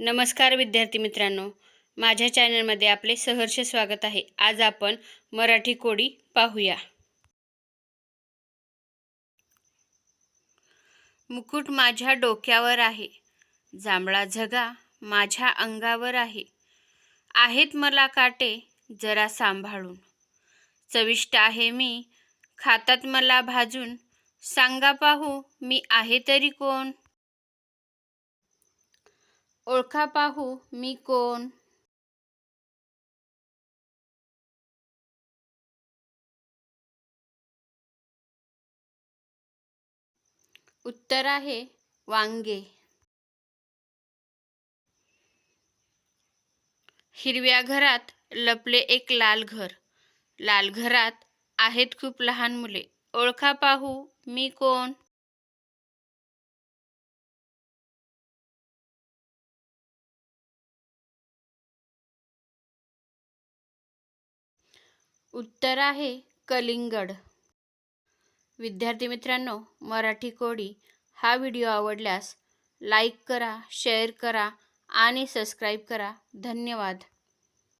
नमस्कार विद्यार्थी मित्रांनो. माझ्या चॅनलमध्ये आपले सहर्ष स्वागत आहे. आज आपण मराठी कोडी पाहूया. मुकुट माझ्या डोक्यावर आहे. जांभळा झगा माझ्या अंगावर आहे. आहेत मला काटे जरा सांभाळून. चविष्ट आहे मी. खातात मला भाजून. सांगा पाहू मी आहे तरी कोण? ओळखा पाहू मी कोण? उत्तर आहे वांगे. हिरव्या घरात लपले एक लाल घर. लाल घरात आहेत खूप लहान मुले. ओळखा पाहू मी कोण? उत्तर आहे कलिंगड. विद्यार्थी मित्रांनो मराठी कोडी हा व्हिडिओ आवडल्यास लाईक करा शेअर करा आणि सबस्क्राईब करा. धन्यवाद.